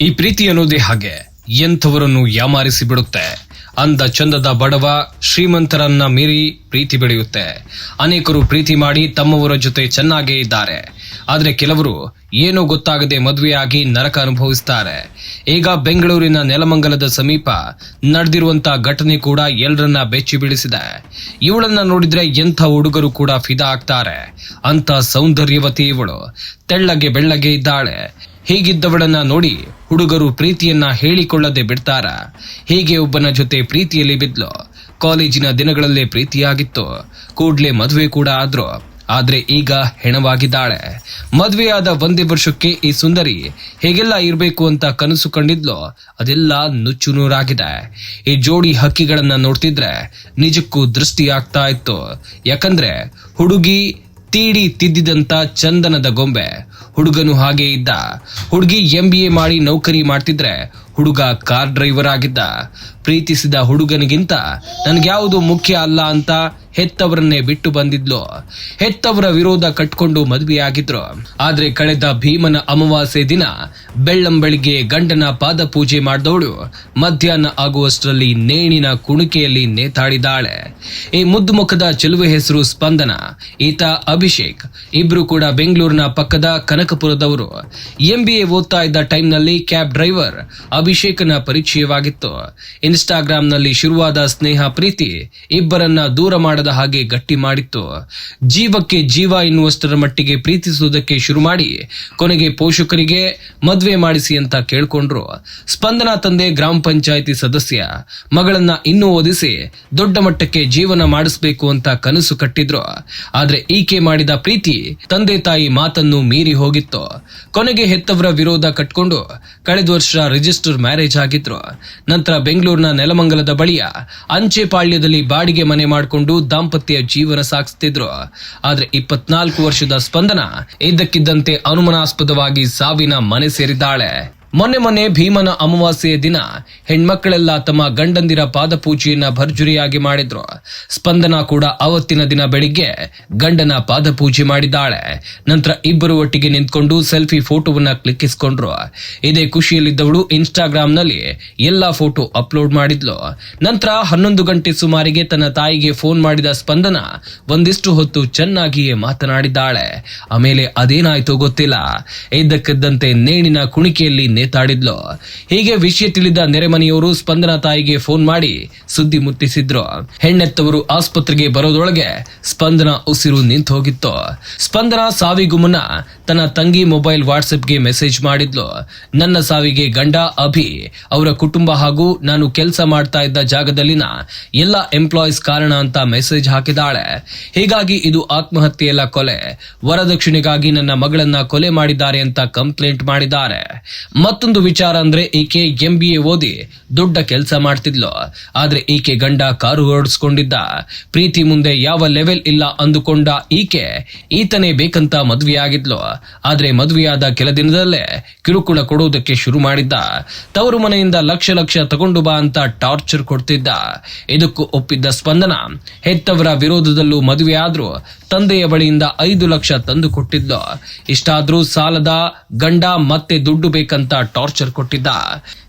ಈ ಪ್ರೀತಿ ಅನ್ನೋದೇ ಹಾಗೆ. ಎಂಥವರನ್ನು ಯಾಮಾರಿಸಿ ಬಿಡುತ್ತೆ? ಅಂದ ಚಂದದ ಬಡವ ಶ್ರೀಮಂತರನ್ನ ಮೀರಿ ಪ್ರೀತಿ ಬೆಳೆಯುತ್ತೆ. ಅನೇಕರು ಪ್ರೀತಿ ಮಾಡಿ ತಮ್ಮವರ ಜೊತೆ ಚೆನ್ನಾಗೇ ಇದ್ದಾರೆ. ಆದರೆ ಕೆಲವರು ಏನೋ ಗೊತ್ತಾಗದೆ ಮದುವೆಯಾಗಿ ನರಕ ಅನುಭವಿಸ್ತಾರೆ. ಈಗ ಬೆಂಗಳೂರಿನ ನೆಲಮಂಗಲದ ಸಮೀಪ ನಡೆದಿರುವಂತ ಘಟನೆ ಕೂಡ ಎಲ್ಲರನ್ನ ಬೆಚ್ಚಿ ಬೀಳಿಸಿದೆ. ಇವಳನ್ನ ನೋಡಿದ್ರೆ ಎಂಥ ಹುಡುಗರು ಕೂಡ ಫಿದಾ ಆಗ್ತಾರೆ. ಅಂತ ಸೌಂದರ್ಯವತಿ ಇವಳು. ತೆಳ್ಳಗೆ ಬೆಳ್ಳಗೆ ಇದ್ದಾಳೆ. ಹೀಗಿದ್ದವಳನ್ನ ನೋಡಿ ಹುಡುಗರು ಪ್ರೀತಿಯನ್ನ ಹೇಳಿಕೊಳ್ಳದೆ ಬಿಡ್ತಾರ. ಹೀಗೆ ಒಬ್ಬನ ಜೊತೆ ಪ್ರೀತಿಯಲ್ಲಿ ಬಿದ್ಲು. ಕಾಲೇಜಿನ ದಿನಗಳಲ್ಲೇ ಪ್ರೀತಿಯಾಗಿತ್ತು. ಕೂಡ್ಲೆ ಮದುವೆ ಕೂಡ ಆದ್ರು. ಆದ್ರೆ ಈಗ ಹೆಣವಾಗಿದ್ದಾಳೆ. ಮದುವೆಯಾದ ಒಂದೇ ವರ್ಷಕ್ಕೆ ಈ ಸುಂದರಿ ಹೇಗೆಲ್ಲ ಇರಬೇಕು ಅಂತ ಕನಸು ಕಂಡಿದ್ಲು. ಅದೆಲ್ಲ ನುಚ್ಚು ನೂರಾಗಿದೆ. ಈ ಜೋಡಿ ಹಕ್ಕಿಗಳನ್ನ ನೋಡ್ತಿದ್ರೆ ನಿಜಕ್ಕೂ ದೃಷ್ಟಿ ಆಗ್ತಾ ಇತ್ತು. ಯಾಕಂದ್ರೆ ಹುಡುಗಿ ತೀಡಿ ತಿದ್ದಿದಂತ ಚಂದನದ ಗೊಂಬೆ. ಹುಡುಗನು ಹಾಗೆ ಇದ್ದ. ಹುಡುಗಿ ಎಂ ಬಿ ಎ ಮಾಡಿ ನೌಕರಿ ಮಾಡ್ತಿದ್ರೆ ಹುಡುಗ ಕಾರ್ ಡ್ರೈವರ್ ಆಗಿದ್ದ. ಪ್ರೀತಿಸಿದ ಹುಡುಗನಿಗಿಂತ ನನ್ಗ್ಯಾವುದು ಮುಖ್ಯ ಅಲ್ಲ ಅಂತ ಹೆತ್ತವರನ್ನೇ ಬಿಟ್ಟು ಬಂದಿದ್ಲು. ಹೆತ್ತವರ ವಿರೋಧ ಕಟ್ಕೊಂಡು ಮದುವೆಯಾಗಿದ್ರು. ಆದ್ರೆ ಕಳೆದ ಭೀಮನ ಅಮಾವಾಸ್ಯೆ ದಿನ ಬೆಳ್ಳಂಬಳಿಗೆ ಗಂಡನ ಪಾದ ಪೂಜೆ ಮಾಡಿದವಳು ಮಧ್ಯಾಹ್ನ ಆಗುವಷ್ಟರಲ್ಲಿ ನೇಣಿನ ಕುಣಿಕೆಯಲ್ಲಿ ನೇತಾಡಿದಾಳೆ ಈ ಮುದ್ದು ಮುಖದ ಚೆಲುವೆ ಹೆಸರು ಸ್ಪಂದನ, ಈತ ಅಭಿಷೇಕ್. ಇಬ್ರು ಕೂಡ ಬೆಂಗಳೂರಿನ ಪಕ್ಕದ ಕನಕಪುರದವರು. ಎಂಬಿಎ ಓದ್ತಾ ಇದ್ದ ಟೈಮ್ನಲ್ಲಿ ಕ್ಯಾಬ್ ಡ್ರೈವರ್ ಅಭಿಷೇಕನ ಪರಿಚಯವಾಗಿತ್ತು. ಇನ್ಸ್ಟಾಗ್ರಾಮ್ನಲ್ಲಿ ಶುರುವಾದ ಸ್ನೇಹ ಪ್ರೀತಿ ಇಬ್ಬರನ್ನ ದೂರ ಮಾಡದ ಹಾಗೆ ಗಟ್ಟಿ ಮಾಡಿತ್ತು. ಜೀವಕ್ಕೆ ಜೀವ ಎನ್ನುವಷ್ಟರ ಮಟ್ಟಿಗೆ ಪ್ರೀತಿಸುವುದಕ್ಕೆ ಶುರು ಮಾಡಿ, ಕೊನೆಗೆ ಪೋಷಕರಿಗೆ ಮದುವೆ ಮಾಡಿಸಿ ಅಂತ ಕೇಳಿಕೊಂಡ್ರು. ಸ್ಪಂದನ ತಂದೆ ಗ್ರಾಮ ಪಂಚಾಯಿತಿ ಸದಸ್ಯ, ಮಗಳನ್ನ ಇನ್ನೂ ಓದಿಸಿ ದೊಡ್ಡ ಮಟ್ಟಕ್ಕೆ ಜೀವನ ಮಾಡಿಸ್ಬೇಕು ಅಂತ ಕನಸು ಕಟ್ಟಿದ್ರು. ಆದ್ರೆ ಈಕೆ ಮಾಡಿದ ಪ್ರೀತಿ ತಂದೆ ತಾಯಿ ಮಾತನ್ನು ಮೀರಿ ಹೋಗಿತ್ತು. ಕೊನೆಗೆ ಹೆತ್ತವರ ವಿರೋಧ ಕಟ್ಕೊಂಡು ಕಳೆದ ವರ್ಷ ರಿಜಿಸ್ಟರ್ ಮ್ಯಾರೇಜ್ ಆಗಿದ್ರು. ನಂತರ ಬೆಂಗಳೂರಿನ ನೆಲಮಂಗಲದ ಬಳಿಯ ಅಂಚೆಪಾಳ್ಯದಲ್ಲಿ ಬಾಡಿಗೆ ಮನೆ ಮಾಡಿಕೊಂಡು ದಾಂಪತ್ಯ ಜೀವನ ಸಾಗಿಸ್ತಿದ್ರು. ಆದ್ರೆ ಇಪ್ಪತ್ನಾಲ್ಕು ವರ್ಷದ ಸ್ಪಂದನ ಇದ್ದಕ್ಕಿದ್ದಂತೆ ಅನುಮಾನಾಸ್ಪದವಾಗಿ ಸಾವಿನ ಮನೆ ಸೇರಿದ್ದಾಳೆ. ಮೊನ್ನೆ ಮೊನ್ನೆ ಭೀಮನ ಅಮಾವಾಸ್ಯೆಯ ದಿನ ಹೆಣ್ಮಕ್ಕಳೆಲ್ಲ ತಮ್ಮ ಗಂಡಂದಿರ ಪಾದಪೂಜೆಯನ್ನ ಭರ್ಜುರಿಯಾಗಿ ಮಾಡಿದ್ರು. ಸ್ಪಂದನ ಕೂಡ ಅವತ್ತಿನ ದಿನ ಬೆಳಿಗ್ಗೆ ಗಂಡನ ಪಾದಪೂಜೆ ಮಾಡಿದ್ದಾಳೆ. ನಂತರ ಇಬ್ಬರು ಒಟ್ಟಿಗೆ ನಿಂತ್ಕೊಂಡು ಸೆಲ್ಫಿ ಫೋಟೋವನ್ನ ಕ್ಲಿಕ್ಕಿಸ್ಕೊಂಡ್ರು. ಇದೇ ಖುಷಿಯಲ್ಲಿದ್ದವಳು ಇನ್ಸ್ಟಾಗ್ರಾಂನಲ್ಲಿ ಎಲ್ಲಾ ಫೋಟೋ ಅಪ್ಲೋಡ್ ಮಾಡಿದ್ಲು. ನಂತರ ಹನ್ನೊಂದು ಗಂಟೆ ಸುಮಾರಿಗೆ ತನ್ನ ತಾಯಿಗೆ ಫೋನ್ ಮಾಡಿದ ಸ್ಪಂದನ ಒಂದಿಷ್ಟು ಹೊತ್ತು ಚೆನ್ನಾಗಿಯೇ ಮಾತನಾಡಿದ್ದಾಳೆ. ಆಮೇಲೆ ಅದೇನಾಯ್ತು ಗೊತ್ತಿಲ್ಲ. ಇದ್ದಕ್ಕಿದ್ದಂತೆ ನೇಣಿನ ಕುಣಿಕೆಯಲ್ಲಿ ನೇತಾಡಿದ್ಲು ಹೀಗೆ ವಿಷಯ ತಿಳಿದ ನೆರೆಮನೆಯವರು ಸ್ಪಂದನ ತಾಯಿಗೆ ಫೋನ್ ಮಾಡಿ ಸುದ್ದಿ ಮುಟ್ಟಿಸಿದ್ರು. ಹೆಣ್ಣೆತ್ತವರು ಆಸ್ಪತ್ರೆಗೆ ಬರೋದೊಳಗೆ ಸ್ಪಂದನ ಉಸಿರು ನಿಂತು ಹೋಗಿತ್ತು. ಸ್ಪಂದನ ಸಾವಿಗೂ ಮುನ್ನ ತನ್ನ ತಂಗಿ ಮೊಬೈಲ್ ವಾಟ್ಸ್ಆಪ್ಗೆ ಮೆಸೇಜ್ ಮಾಡಿದ್ಲು. ನನ್ನ ಸಾವಿಗೆ ಗಂಡ ಅಭಿ ಅವರ ಕುಟುಂಬ ಹಾಗೂ ನಾನು ಕೆಲಸ ಮಾಡ್ತಾ ಇದ್ದ ಜಾಗದಲ್ಲಿನ ಎಲ್ಲ ಎಂಪ್ಲಾಯೀಸ್ ಕಾರಣ ಅಂತ ಮೆಸೇಜ್ ಹಾಕಿದಾಳೆ. ಹೀಗಾಗಿ ಇದು ಆತ್ಮಹತ್ಯೆಯಲ್ಲ ಕೊಲೆ. ವರದಕ್ಷಿಣೆಗಾಗಿ ನನ್ನ ಮಗಳನ್ನ ಕೊಲೆ ಮಾಡಿದ್ದಾರೆ ಅಂತ ಕಂಪ್ಲೇಂಟ್ ಮಾಡಿದ್ದಾರೆ. ಮತ್ತೊಂದು ವಿಚಾರ ಅಂದ್ರೆ ಈಕೆ ಎಂ ಬಿ ಎ ಓದಿ ದೊಡ್ಡ ಕೆಲಸ ಮಾಡ್ತಿದ್ಲು. ಆದ್ರೆ ಈಕೆ ಗಂಡ ಕಾರು ಓಡಿಸ್ಕೊಂಡಿದ್ದ. ಪ್ರೀತಿ ಮುಂದೆ ಯಾವ ಲೆವೆಲ್ ಇಲ್ಲ ಅಂದುಕೊಂಡ ಈಕೆ ಈತನೇ ಬೇಕಂತ ಮದುವೆಯಾಗಿದ್ಲು. ಆದ್ರೆ ಮದುವೆಯಾದ ಕೆಲ ದಿನದಲ್ಲೇ ಕಿರುಕುಳ ಕೊಡುವುದಕ್ಕೆ ಶುರು ಮಾಡಿದ್ದ. ತವರು ಮನೆಯಿಂದ ಲಕ್ಷ ಲಕ್ಷ ತಗೊಂಡು ಬಾ ಅಂತ ಟಾರ್ಚರ್ ಕೊಡ್ತಿದ್ದ. ಇದಕ್ಕೂ ಒಪ್ಪಿದ್ದ ಸ್ಪಂದನ, ಹೆತ್ತವರ ವಿರೋಧದಲ್ಲೂ ಮದುವೆಯಾದ್ರೂ ತಂದೆಯ ಬಳಿಯಿಂದ ಐದು ಲಕ್ಷ ತಂದು ಕೊಟ್ಟಿದ್ಲು. ಇಷ್ಟಾದ್ರೂ ಸಾಲದ ಗಂಡ ಮತ್ತೆ ದುಡ್ಡು ಬೇಕಂತ ಟಾರ್ಚರ್ ಕೊಟ್ಟಿದ್ದ.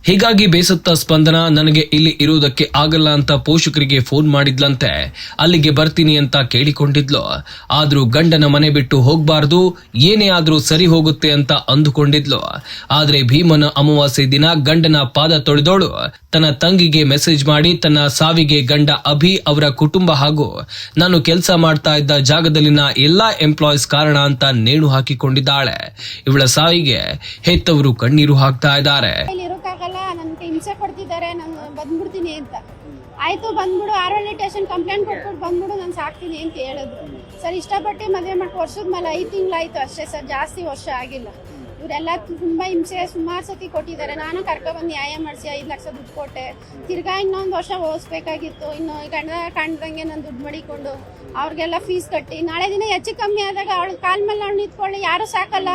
ಹೀಗಾಗಿ ಬೇಸತ್ತ ಸ್ಪಂದನ, ನನಗೆ ಇಲ್ಲಿ ಇರುವುದಕ್ಕೆ ಆಗಲ್ಲ ಅಂತ ಪೋಷಕರಿಗೆ ಫೋನ್ ಮಾಡಿದ್ಲಂತೆ. ಅಲ್ಲಿಗೆ ಬರ್ತೀನಿ ಅಂತ ಕೇಳಿಕೊಂಡಿದ್ಲು. ಆದ್ರೂ ಗಂಡನ ಮನೆ ಬಿಟ್ಟು ಹೋಗ್ಬಾರ್ದು, ಏನೇ ಆದ್ರೂ ಸರಿ ಹೋಗುತ್ತೆ ಅಂತ ಅಂದುಕೊಂಡಿದ್ಲು. ಆದ್ರೆ ಭೀಮನ ಅಮಾವಾಸ್ಯೆ ದಿನ ಗಂಡನ ಪಾದ ತೊಳೆದೋಳು. ತನ್ನ ತಂಗಿಗೆ ಮೆಸೇಜ್ ಮಾಡಿ ತನ್ನ ಸಾವಿಗೆ ಗಂಡ ಅಭಿ ಅವರ ಕುಟುಂಬ ಹಾಗೂ ನಾನು ಕೆಲಸ ಮಾಡ್ತಾ ಇದ್ದ ಜಾಗದಲ್ಲಿನ ಎಲ್ಲಾ ಎಂಪ್ಲಾಯೀಸ್ ಕಾರಣ ಅಂತ ನೇಣು ಹಾಕಿಕೊಂಡಿದ್ದಾಳೆ. ಇವಳ ಸಾವಿಗೆ ಹೆತ್ತವರು ಕಣ್ಣೀರು ಹಾಕ್ತಾ ಇದ್ದಾರೆ. ಇಲ್ಲಿ ಇರೋಕ್ಕಾಗಲ್ಲ ಹಿಂಸೆ ಕೊಡ್ತಿದ್ದಾರೆ, ನಾನು ಬಂದ್ಬಿಡ್ತೀನಿ ಅಂತ. ಆಯ್ತು, ಬಂದ್ಬಿಡು ಆರೋಳ್ಳಿ ಸ್ಟೇಷನ್ ಕಂಪ್ಲೇಂಟ್ ಕೊಟ್ಬಿಟ್ಟು ಬಂದ್ಬಿಡು, ನಾನು ಸಾಕ್ತೀನಿ ಅಂತ ಹೇಳಿದ್ರು. ಸರ್, ಇಷ್ಟಪಟ್ಟು ಮದುವೆ ಮಾಡ್ಕೊ, ವರ್ಷದ ಮೇಲೆ ಐದು ತಿಂಗಳಾಯ್ತು ಅಷ್ಟೇ ಸರ್, ಜಾಸ್ತಿ ವರ್ಷ ಆಗಿಲ್ಲ. ಇವರೆಲ್ಲ ತುಂಬ ಹಿಂಸೆ ಸುಮಾರು ಸತಿ ಕೊಟ್ಟಿದ್ದಾರೆ. ನಾನು ಕರ್ಕೊಬಂದು ನ್ಯಾಯ ಮಾಡಿಸಿ ಐದು ಲಕ್ಷ ದುಡ್ಡು ಕೊಟ್ಟೆ. ತಿರ್ಗಾ ಇನ್ನೊಂದು ವರ್ಷ ಓದಿಸ್ಬೇಕಾಗಿತ್ತು. ಇನ್ನು ಗಂಡ ಕಾಣ್ದಂಗೆ ನಾನು ದುಡ್ಡು ಮಡಿಕೊಂಡು ಅವ್ರಿಗೆಲ್ಲ ಫೀಸ್ ಕಟ್ಟಿ ನಾಳೆ ದಿನ ಹೆಚ್ಚು ಕಮ್ಮಿ ಆದಾಗ ಅವಳು ಕಾಲ ಮೇಲೆ ಅವ್ಳು ನಿಂತ್ಕೊಳ್ಳಿ. ಯಾರು ಸಾಕಲ್ಲ.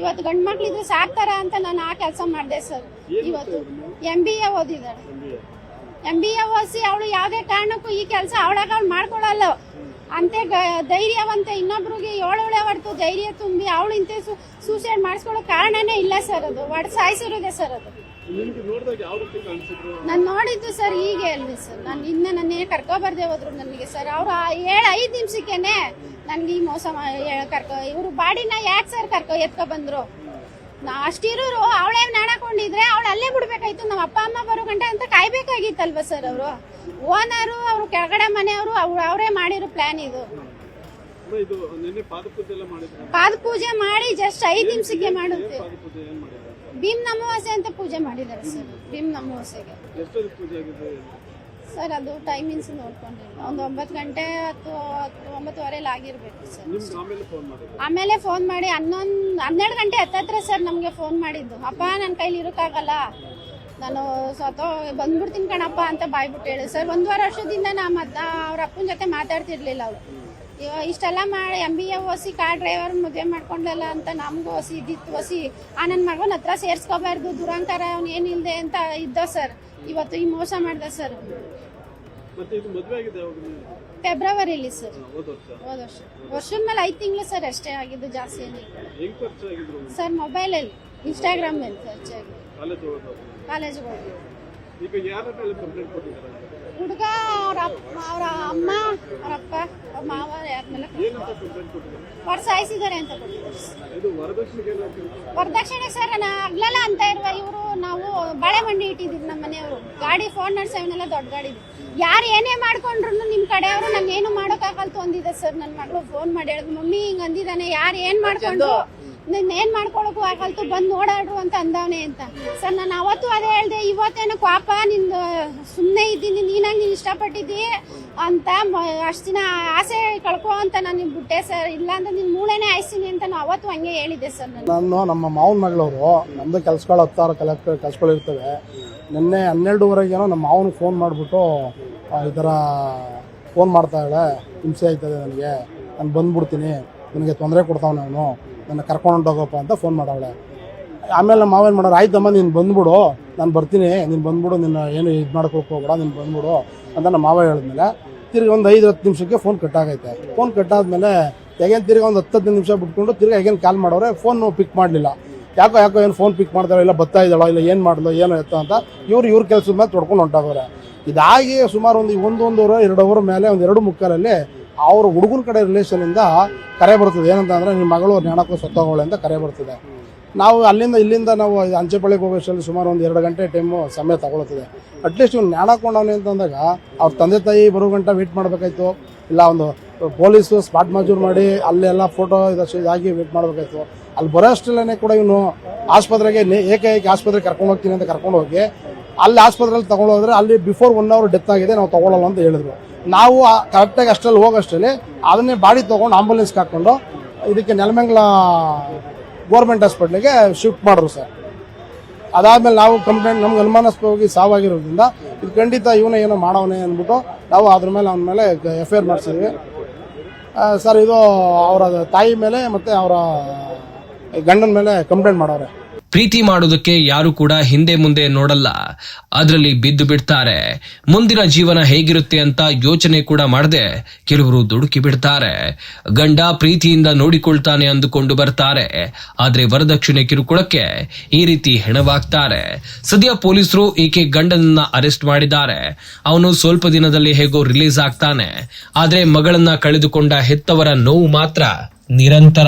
ಇವತ್ತು ಗಂಡು ಮಕ್ಳಿದ್ರೆ ಸಾಕ್ತಾರ ಅಂತ ನಾನು ಆ ಕೆಲಸ ಮಾಡಿದೆ ಸರ್ ಇವತ್ತು ಎಂ ಬಿ ಎ ಓದಿದ್ದಾಳೆ ಎಂ ಬಿ ಎ ಓದಿಸಿ ಅವಳು ಯಾವುದೇ ಕಾರಣಕ್ಕೂ ಈ ಕೆಲಸ ಅವಳಾಗ ಅವ್ಳು ಮಾಡ್ಕೊಳಲ್ಲ. ಅಂತೆ ಧೈರ್ಯವಂತ ಇನ್ನೊಬ್ರಿಗೆ ಏಳೋಳೆ ಹೊಡ್ತು ಧೈರ್ಯ ತುಂಬಿ ಅವಳು ಇಂತೆ ಸೂಸೈಡ್ ಮಾಡಿಸ್ಕೊಳ್ಳೋ ಕಾರಣನೇ ಇಲ್ಲ ಸರ್ ಅದು. ಒಡ ಸಾಯಿಸಿರೋದೆ ಸರ್ ಅದು. ನಾನು ನೋಡಿದ್ದು ಸರ್ ಹೀಗೆ ಅಲ್ರಿ ಸರ್. ನಾನು ಇನ್ನ ನನ್ನೇ ಕರ್ಕೊಬರ್ದೆ ಹೋದ್ರು ನನಗೆ ಸರ್. ಅವ್ರು ಏಳು ಐದು ನಿಮಿಷಕ್ಕೇನೆ ನನ್ಗೆ ಈ ಮೋಸ ಕರ್ಕೊ ಇವರು ಬಾಡಿನ ಯಾಕೆ ಸರ್ ಕರ್ಕೊ ಎತ್ಕೊ ಬಂದ್ರು ನಾ ಅಷ್ಟಿರೋರು ಅವಳೇ ನಾಡಕೊಂಡಿದ್ರೆ ಅವಳು ಅಲ್ಲೇ ಬಿಡ್ಬೇಕಾಯ್ತು. ನಮ್ಮ ಅಪ್ಪ ಅಮ್ಮ ಬರೋ ಗಂಟೆ ಅಂತ ಕಾಯ್ಬೇಕಾಗಿತ್ತಲ್ವ ಸರ್ ಅವರು? ಓನರು ಅವರು ಕೆಳಗಡೆ ಮನೆಯವರು ಅವ್ರು ಅವರೇ ಮಾಡಿರೋ ಪ್ಲಾನ್ ಇದು. ಪಾದ ಪೂಜೆ ಮಾಡಿ ಜಸ್ಟ್ ಐದು ನಿಮಿಷಕ್ಕೆ ಮಾಡುತ್ತೆ ಭೀಮ್ ನಮವಾಸೆ ಅಂತ ಪೂಜೆ ಮಾಡಿದ್ದಾರೆ ಸರ್ ಭೀಮ್ ಪೂಜೆ ಸರ್ ಅದು ಟೈಮಿಂಗ್ಸ್ ನೋಡ್ಕೊಂಡಿಲ್ಲ. ಒಂದು ಒಂಬತ್ತು ಗಂಟೆ ಹತ್ತು ಹತ್ತು ಒಂಬತ್ತುವರೆಲಿ ಆಗಿರ್ಬೇಕು ಸರ್ ಆಮೇಲೆ ಫೋನ್ ಮಾಡಿ ಹನ್ನೊಂದು ಹನ್ನೆರಡು ಗಂಟೆ ಹತ್ತತ್ರ ಸರ್ ನಮಗೆ ಫೋನ್ ಮಾಡಿದ್ದು. ಅಪ್ಪ ನನ್ನ ಕೈಲಿ ಇರೋಕ್ಕಾಗಲ್ಲ. ನಾನು ಸ್ವತಃ ಬಂದ್ಬಿಡ್ತೀನಿ ಕಣಪ್ಪ ಅಂತ ಬಾಯ್ಬಿಟ್ಟು ಹೇಳಿ. ಸರ್ ವಾರ ವರ್ಷದಿಂದ ನಾ ಮತ್ತೆ ಅವ್ರ ಅಪ್ಪನ ಜೊತೆ ಮಾತಾಡ್ತಿರ್ಲಿಲ್ಲ ಅವರು ಇವಾಗ ಇಷ್ಟೆಲ್ಲ ಮಾಡಿ ಎಂ ಬಿ ಎ ಓಸಿ ಕಾರ್ ಡ್ರೈವರ್ ಮದುವೆ ಮಾಡ್ಕೊಂಡಲ್ಲ ಅಂತ ನಮಗೂ ಓಸಿ ಇದ್ದಿತ್ತು ಓಸಿ ಆ ನನ್ನ ಮಗನ ಹತ್ರ ಸೇರಿಸ್ಕೋಬಾರ್ದು ದುರಂಕಾರ ಅವ್ನು ಏನಿಲ್ಲದೆ ಅಂತ ಇದ್ದ ಸರ್. ಇವತ್ತು ಈ ಮೋಸ ಮಾಡ್ದ ಸರ್? ಫೆಬ್ರವರಿಲಿ ಸರ್. ಹೋದ ವರ್ಷ. ವರ್ಷದ ಮೇಲೆ ಐದು ತಿಂಗಳು ಸರ್ ಅಷ್ಟೇ ಆಗಿದ್ದು ಜಾಸ್ತಿ ಏನಿಲ್ಲ ಸರ್ ಮೊಬೈಲಲ್ಲಿ ಇನ್ಸ್ಟಾಗ್ರಾಮಲ್ಲಿ ಹೆಚ್ಚಾಗಿ ಕಾಲೇಜ್ ಹೋಗೋದು ಕಾಲೇಜ್ಗೆ ಹುಡುಗ ಅವ್ರ ಅವ್ರ ಅಮ್ಮ ಅವ್ರ ಅಪ್ಪ ಅವ್ರ ಮಾವ ಯಾರ ಮೇಲೆ ಅವ್ರು ಅಂತ ವರದಕ್ಷಿಣೆ ಸರ್ ನಾ ಆಗ್ಲಲ್ಲ ಅಂತ ಇರುವ ಇವರು ನಾವು ಬಾಳೆ ಮಂಡಿ ಇಟ್ಟಿದ್ದೀವಿ ನಮ್ಮ ಮನೆಯವರು. ಗಾಡಿ ಫೋರ್ ನಾಟ್ ಸೆವೆನ್ ಎಲ್ಲ ದೊಡ್ಡ ಗಾಡಿ ಯಾರು ಏನೇ ಮಾಡ್ಕೊಂಡ್ರು ನಿಮ್ಮ ಕಡೆಯವರು ನಮ್ಗೆ ಏನು ಮಾಡೋಕ್ಕಾಗಲ್ತು ಅಂದಿದೆ ಸರ್. ನನ್ನ ಮಗಳು ಫೋನ್ ಮಾಡಿ ಹೇಳಿದ್ರು ಮಮ್ಮಿ ಹಿಂಗೆ ಅಂದಿದ್ದಾನೆ ಯಾರು ಏನು ಮಾಡ್ಕೊಂಡ್ರು? ನೀನ್ ಏನ್ ಮಾಡ್ಕೊಳಕ್ಕೂ ಆಗಲ್ತು ಬಂದು ನೋಡಾಡ್ರು ಅಂತ ಅಂದವನೆ ಅಂತ. ಸರ್, ನಾನು ಅವತ್ತು ಅದೇ ಹೇಳ್ದೆ, ಇವತ್ತೇನು ಕ್ವಾಪ, ನಿಂದು ಸುಮ್ಮನೆ ಇದ್ದೀನಿ, ನೀನಾಗಿ ನೀನು ಇಷ್ಟಪಟ್ಟಿದ್ದಿ ಅಂತ ಅಷ್ಟು ದಿನ ಆಸೆ ಕಳ್ಕೊ ಅಂತ ನಾನು ನಿಮ್ಗೆ ಬಿಟ್ಟೆ ಸರ್. ಇಲ್ಲ ಅಂತ ನಿನ್ ಮೂಳೆನೆ ಆಯ್ತೀನಿ ಅಂತ ನಾನು ಅವತ್ತು ಹಂಗೆ ಹೇಳಿದ್ದೆ ಸರ್ ನಾನು. ನಾನು ನಮ್ಮ ಮಾವನ ಮಗಳವರು ನಮ್ಮದು ಕೆಲ್ಸಗಳು ಹತ್ತಾರು ಕಲೆಕ್ಟರ್ ಕೆಲ್ಸಗಳಿರ್ತವೆ ನಿನ್ನೆ ಹನ್ನೆರಡುವರೆಗೇನೋ ನಮ್ಮ ಮಾವನ ಫೋನ್ ಮಾಡಿಬಿಟ್ಟು ಈ ಥರ ಫೋನ್ ಮಾಡ್ತಾಳೆ ಹಿಂಸೆ ಆಯ್ತದೆ ನನಗೆ, ನಾನು ಬಂದ್ಬಿಡ್ತೀನಿ, ನನಗೆ ತೊಂದರೆ ಕೊಡ್ತಾವ ಅವನು. ನನ್ನ ಕರ್ಕೊಂಡು ಹೋಗಪ್ಪ ಅಂತ ಫೋನ್ ಮಾಡವಳೆ. ಆಮೇಲೆ ನಮ್ಮ ಮಾವೇನು ಮಾಡೋರು ಆಯ್ತಮ್ಮ ನೀನು ಬಂದ್ಬಿಡು. ನಾನು ಬರ್ತೀನಿ. ನೀನು ಬಂದ್ಬಿಡು. ನಿನ್ನ ಏನು ಇದು ಮಾಡ್ಕೊಳಕ್ಕೆ ಹೋಗ್ಬೇಡ. ನೀನು ಬಂದ್ಬಿಡು. ಅಂತ ನಮ್ಮ ಮಾವ ಹೇಳಿದ್ಮೇಲೆ ತಿರ್ಗಿ ಒಂದು ಐದು ಹತ್ತು ನಿಮಿಷಕ್ಕೆ ಫೋನ್ ಕಟ್ಟಾಗೈತೆ ಫೋನ್ ಕಟ್ಟಾದ್ಮೇಲೆ ಹೇಗೇನು ತಿರ್ಗಿ ಒಂದು ಹತ್ತು ಹದಿನೈದು ನಿಮಿಷ ಬಿಟ್ಕೊಂಡು ತಿರ್ಗಿ ಹೇಗೇನು ಕಾಲ್ ಮಾಡೋರೆ ಫೋನ್ ಪಿಕ್ ಮಾಡಲಿಲ್ಲ. ಯಾಕೋ ಯಾಕೋ ಏನು ಫೋನ್ ಪಿಕ್ ಮಾಡ್ತಾರೋ ಇಲ್ಲ, ಬರ್ತಾ ಇದ್ದಾಳೋ, ಇಲ್ಲ ಏನು ಮಾಡಲೋ ಏನು ಎತ್ತ ಅಂತ ಇವ್ರು ಇವ್ರ ಕೆಲಸದ ಮೇಲೆ ತೊಡ್ಕೊಂಡು ಹೊಂಟಾಗವ್ರೆ. ಇದಾಗಿ ಸುಮಾರು ಒಂದು ಒಂದು ಒಂದೂವರೆ ಎರಡು ಅವರ್ ಮೇಲೆ ಒಂದು ಎರಡು ಮುಕ್ಕಾಲಲ್ಲಿ ಅವ್ರ ಹುಡುಗನ ಕಡೆ ರಿಲೇಷನಿಂದ ಕರೆ ಬರ್ತದೆ. ಏನಂತ ಅಂದರೆ ನಿಮ್ಮ ಮಗಳು ಜ್ಞಾನಕ್ಕೂ ಸತ್ತೋಗೋಳೆ ಅಂತ ಕರೆ ಬರ್ತದೆ. ನಾವು ಅಲ್ಲಿಂದ ಇಲ್ಲಿಂದ ನಾವು ಅಂಚೆಪಳ್ಳಿಗೆ ಹೋಗೋಷ್ಟರಲ್ಲಿ ಸುಮಾರು ಒಂದು ಎರಡು ಗಂಟೆ ಟೈಮು ಸಮಯ ತಗೊಳ್ತದೆ. ಅಟ್ಲೀಸ್ಟ್ ಇವ್ನು ಅಂತ ಅಂತಂದಾಗ ಅವ್ರ ತಂದೆ ತಾಯಿ ಬರೋ ಗಂಟೆ ವೇಟ್ ಮಾಡಬೇಕಾಯ್ತು. ಇಲ್ಲ ಒಂದು ಪೊಲೀಸು ಸ್ಪಾಟ್ ಮಜೂರ್ ಮಾಡಿ ಅಲ್ಲೆಲ್ಲ ಫೋಟೋ ಇದಾಗಿ ವೇಟ್ ಮಾಡಬೇಕಾಯ್ತು. ಅಲ್ಲಿ ಬರೋ ಅಷ್ಟರಲ್ಲೇ ಕೂಡ ಇವನು ಆಸ್ಪತ್ರೆಗೆ ಏಕೈಕ ಆಸ್ಪತ್ರೆಗೆ ಕರ್ಕೊಂಡು ಹೋಗ್ತೀನಿ ಅಂತ ಕರ್ಕೊಂಡು ಹೋಗಿ, ಅಲ್ಲಿ ಆಸ್ಪತ್ರೆಯಲ್ಲಿ ತಗೊಂಡೋದ್ರೆ ಅಲ್ಲಿ ಬಿಫೋರ್ ಒನ್ ಅವರ್ ಡೆತ್ ಆಗಿದೆ, ನಾವು ತಗೊಳ್ಳಲ್ಲ ಅಂತ ಹೇಳಿದ್ರು. ನಾವು ಕರೆಕ್ಟಾಗಿ ಅಷ್ಟರಲ್ಲಿ ಹೋಗೋಷ್ಟರಲ್ಲಿ ಅದನ್ನೇ ಬಾಡಿ ತೊಗೊಂಡು ಆಂಬುಲೆನ್ಸ್ ಹಾಕ್ಕೊಂಡು ಇದಕ್ಕೆ ನೆಲಮಂಗ್ಲ ಗೋರ್ಮೆಂಟ್ ಹಾಸ್ಪಿಟ್ಲಿಗೆ ಶಿಫ್ಟ್ ಮಾಡಿದ್ರು ಸರ್. ಅದಾದ್ಮೇಲೆ ನಾವು ಕಂಪ್ಲೇಂಟ್ ನಮ್ಗೆ ಅನುಮಾನಾಸ್ಪದವಾಗಿ ಸಾವಾಗಿರೋದ್ರಿಂದ ಇದು ಖಂಡಿತ ಇವನೇ ಏನೋ ಮಾಡವನೇ ಅಂದ್ಬಿಟ್ಟು ನಾವು ಅದ್ರ ಮೇಲೆ ಅವನ ಮೇಲೆ ಎಫ್ ಐ ಆರ್ ಮಾಡಿಸಿದ್ವಿ. ಸರ್, ಇದು ಅವರ ತಾಯಿ ಮೇಲೆ ಮತ್ತು ಅವರ ಗಂಡನ ಮೇಲೆ ಕಂಪ್ಲೇಂಟ್ ಮಾಡವ್ರೆ. ಪ್ರೀತಿ ಮಾಡೋದಕ್ಕೆ ಯಾರು ಕೂಡ ಹಿಂದೆ ಮುಂದೆ ನೋಡಲ್ಲ. ಅದರಲ್ಲಿ ಬಿದ್ದು ಬಿಡ್ತಾರೆ. ಮುಂದಿನ ಜೀವನ ಹೇಗಿರುತ್ತೆ ಅಂತ ಯೋಚನೆ ಕೂಡ ಮಾಡದೆ ಕೆಲವರು ದುಡುಕಿ ಬಿಡ್ತಾರೆ. ಗಂಡ ಪ್ರೀತಿಯಿಂದ ನೋಡಿಕೊಳ್ತಾನೆ ಅಂದುಕೊಂಡು ಬರ್ತಾರೆ. ಆದ್ರೆ ವರದಕ್ಷಿಣೆ ಕಿರುಕುಳಕ್ಕೆ ಈ ರೀತಿ ಹೆಣವಾಗ್ತಾರೆ. ಸದ್ಯ ಪೊಲೀಸರು ಈಕೆ ಗಂಡನನ್ನ ಅರೆಸ್ಟ್ ಮಾಡಿದ್ದಾರೆ. ಅವನು ಸ್ವಲ್ಪ ದಿನದಲ್ಲಿ ಹೇಗೋ ರಿಲೀಸ್ ಆಗ್ತಾನೆ. ಆದ್ರೆ ಮಗಳನ್ನ ಕಳೆದುಕೊಂಡ ಹೆತ್ತವರ ನೋವು ಮಾತ್ರ ನಿರಂತರ.